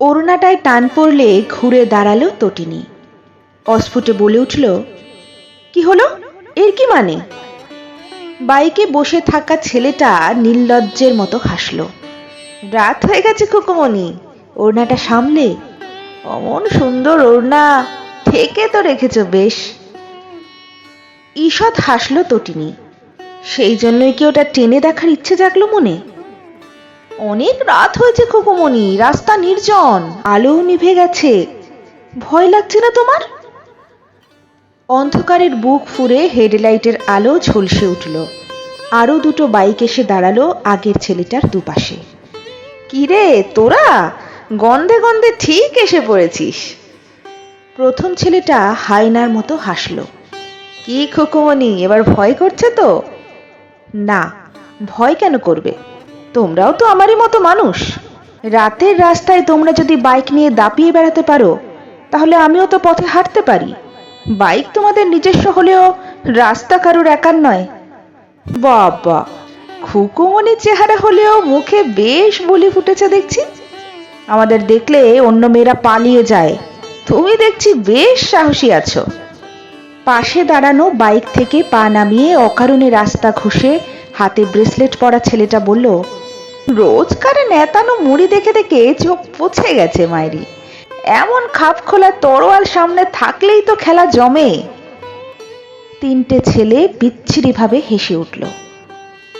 ওড়নাটায় টান পড়লে ঘুরে দাঁড়াল তটিনী। অস্ফুটে বলে উঠল, কি হলো? এর কি মানে? বাইকে বসে থাকা ছেলেটা নির্লজ্জের মতো হাসল। রাত হয়ে গেছে কুকুমনি ওড়নাটা সামলে? অমন সুন্দর ওড়না থেকে তো রেখেছ বেশ। ঈষৎ হাসলো তটিনী। সেই জন্যই কি ওটা টেনে দেখার ইচ্ছে জাগলো মনে? অনেক রাত হয়েছে খোকুমণি, রাস্তা নির্জন আলোও নিভে গেছে। ভয় লাগছে না তোমার? অন্ধকারের বুক ফুরে হেডলাইটের আলো ঝলসে উঠল। আরও দুটো বাইক এসে দাঁড়াল আগের ছেলেটার দুপাশে। কিরে, তোরা? গন্ধে গন্ধে ঠিক এসে পড়েছিস। প্রথম ছেলেটা হায়নার মতো হাসলো। কি খোকুমণি, এবার ভয় করছে তো? না, ভয় কেন করবে? তোমরাও তো আমারই মতো মানুষ। রাতের রাস্তায় তোমরা যদি বাইক নিয়ে দাপিয়ে বেড়াতে পারো, তাহলে আমিও তো পথে হাঁটতে পারি। বাইক তোমাদের নিজস্ব হলেও রাস্তা কারোর একার নয়। বাবা খুকুমনি চেহারা হলেও মুখে বেশ বলি ফুটেছে দেখছি। আমাদের দেখলে অন্য মেয়েরা পালিয়ে যায়। তুমি দেখছি বেশ সাহসী আছো। পাশে দাঁড়ানো বাইক থেকে পা নামিয়ে অকারণে রাস্তা ঘষে হাতে ব্রেসলেট পরা ছেলেটা বলল রোজকারে নেতানো মুড়ি দেখে দেখে চোখ পচে গেছে মায়েরি এমন খাপ খোলা তরোয়াল সামনে থাকলেই তো খেলা জমে। তিনটে ছেলে বিচ্ছিরিভাবে হেসে উঠল।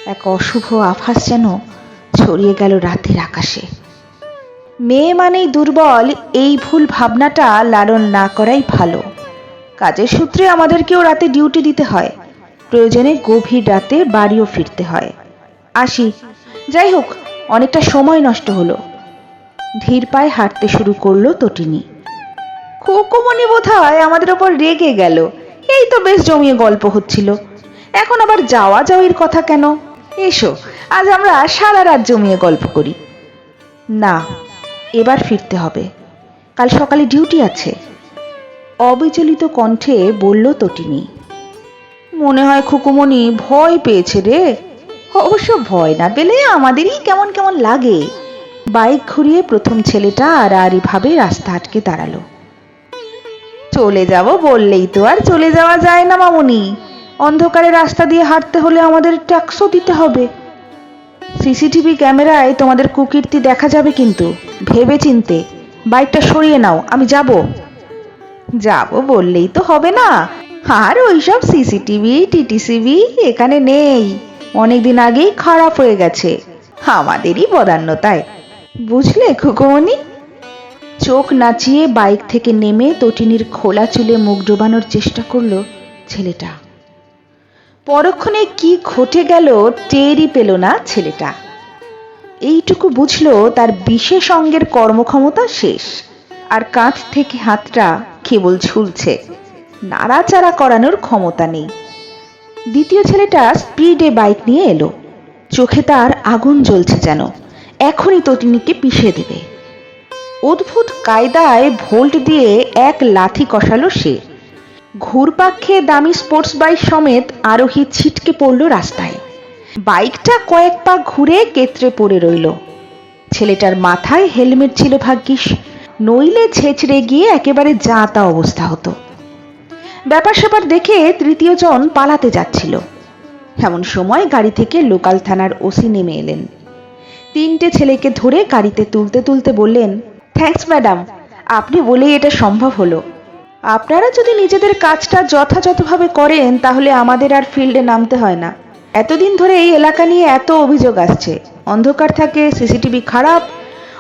এক অশুভ আভাস যেন ছড়িয়ে গেল রাতের আকাশে। মেয়ে মানেই দুর্বল, এই ভুল ভাবনাটা লালন না করাই ভালো। কাজের সূত্রে আমাদেরকেও রাতে ডিউটি দিতে হয়। প্রয়োজনে গভীর রাতে বাড়িও ফিরতে হয়। আসি যাই হোক অনেকটা সময় নষ্ট হলো। ধীর পায়ে হাঁটতে শুরু করল তটিনী। খুকুমনি বোধ হয় আমাদের ওপর রেগে গেল। এই তো বেশ জমিয়ে গল্প হচ্ছিল। এখন আবার যাওয়া যাওয়ির কথা কেন? এসো, আজ আমরা সারা রাত জমিয়ে গল্প করি। না, এবার ফিরতে হবে। কাল সকালে ডিউটি আছে। অবিচলিত কণ্ঠে বলল তটিনী, মনে হয় খুকুমণি ভয় পেয়েছে রে। অবশ্য ভয় না পেলে আমাদেরই কেমন কেমন লাগে। বাইক ঘুরিয়ে প্রথম ছেলেটা আড়াআড়ি ভাবে রাস্তা আটকে দাঁড়াল। চলে যাব বললেই তো আর চলে যাওয়া যায় না মামুনি। অন্ধকারে রাস্তা দিয়ে হাঁটতে হলে আমাদের ট্যাক্সও দিতে হবে। সিসিটিভি ক্যামেরায় তোমাদের কুকীর্তি দেখা যাবে কিন্তু ভেবে চিনতে বাইকটা সরিয়ে নাও, আমি যাব। যাব বললেই তো হবে না। আর ওইসব সিসিটিভি, টিটিসিভি এখানে নেই। অনেকদিন আগেই খারাপ হয়ে গেছে। আমাদেরই বদান্যতায়। বুঝলে খুকুমনি চোখ নাচিয়ে বাইক থেকে নেমে তটিনীর খোলা চুলে মুখ ডোবানোর চেষ্টা করল ছেলেটা। পরক্ষণে কি ঘটে গেল টেরই পেল না ছেলেটা। এইটুকু বুঝলো তার বিশেষ অঙ্গের কর্মক্ষমতা শেষ, আর কাঁধ থেকে হাতটা কেবল ঝুলছে। নাড়াচাড়া করানোর ক্ষমতা নেই। দ্বিতীয় ছেলেটা স্পিডে বাইক নিয়ে এলো। চোখে তার আগুন জ্বলছে যেন। এখনই তটিনীকে পিষে দেবে। অদ্ভুত কায়দায় ভোল্ট দিয়ে এক লাথি কষালো সে। ঘুরপাক খেয়ে দামি স্পোর্টস বাইক সমেত আরোহী ছিটকে পড়ল রাস্তায়। বাইকটা কয়েক পা ঘুরে কেতরে পড়ে রইল। ছেলেটার মাথায় হেলমেট ছিল ভাগ্যিস। নইলে ছেঁচড়ে গিয়ে একেবারে যা তা অবস্থা হতো। ব্যাপার স্যাপার দেখে তৃতীয় জন পালাতে যাচ্ছিল। এমন সময় গাড়ি থেকে লোকাল থানার ওসি নেমে এলেন। তিনটে ছেলেকে ধরে গাড়িতে তুলতে তুলতে বললেন থ্যাঙ্কস ম্যাডাম আপনি বলেই এটা সম্ভব হলো। আপনারা যদি নিজেদের কাজটা যথাযথভাবে করেন, তাহলে আমাদের আর ফিল্ডে নামতে হয় না। এতদিন ধরে এই এলাকা নিয়ে এত অভিযোগ আসছে। অন্ধকার থাকে, সিসিটিভি খারাপ,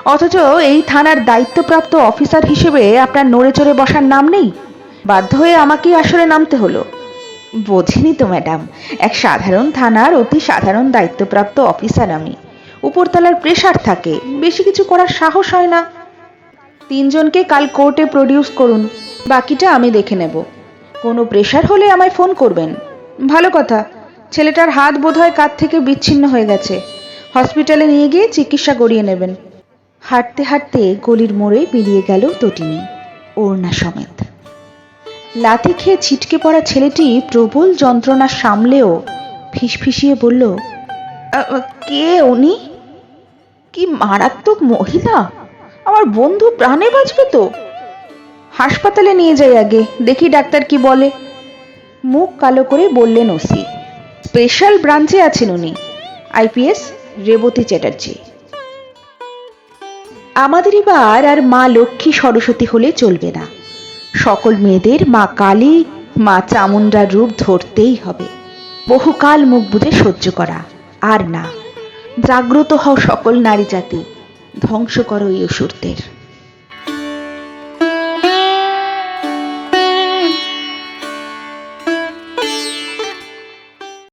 অথচ এই থানার দায়িত্বপ্রাপ্ত অফিসার হিসেবে আপনার নড়ে চড়ে বসার নাম নেই? বাধ্য হয়ে আমাকেই আসলে নামতে হলো। বোঝেনি তো, ম্যাডাম, এক সাধারণ থানার অতি সাধারণ দায়িত্বপ্রাপ্ত অফিসার আমি। উপরতলার প্রেশার থাকে, বেশি কিছু করার সাহস হয় না। তিনজনকে কাল কোর্টে প্রডিউস করুন, বাকিটা আমি দেখে নেব। কোনো প্রেশার হলে আমায় ফোন করবেন। ভালো কথা, ছেলেটার হাত বোধহয় কাত থেকে বিচ্ছিন্ন হয়ে গেছে। হসপিটালে নিয়ে গিয়ে চিকিৎসা করিয়ে নেবেন। হাঁটতে হাঁটতে গলির মোড়ে মিলিয়ে গেল তটিনী ওড়না সমেত। লাথি খেয়ে ছিটকে পড়া ছেলেটি প্রবল যন্ত্রণা সামলেও ফিসফিসিয়ে বলল "আ, আ, কে উনি? কি মারাত্মক মহিলা? আমার বন্ধু প্রাণে বাঁচবে তো? হাসপাতালে নিয়ে যাই আগে দেখি ডাক্তার কি বলে। মুখ কালো করে বললেন ওসি স্পেশাল ব্রাঞ্চে আছেন উনি আইপিএস রেবতী চ্যাটার্জি। আমাদের এবার আর মা লক্ষ্মী সরস্বতী হলে চলবে না। সকল মেয়েদের মা কালী, মা চামুন্ডার রূপ ধরতেই হবে। বহুকাল মুখ বুঝে সহ্য করা আর না। জাগ্রত হও সকল নারী জাতি, ধ্বংস করো এই অসুরদের।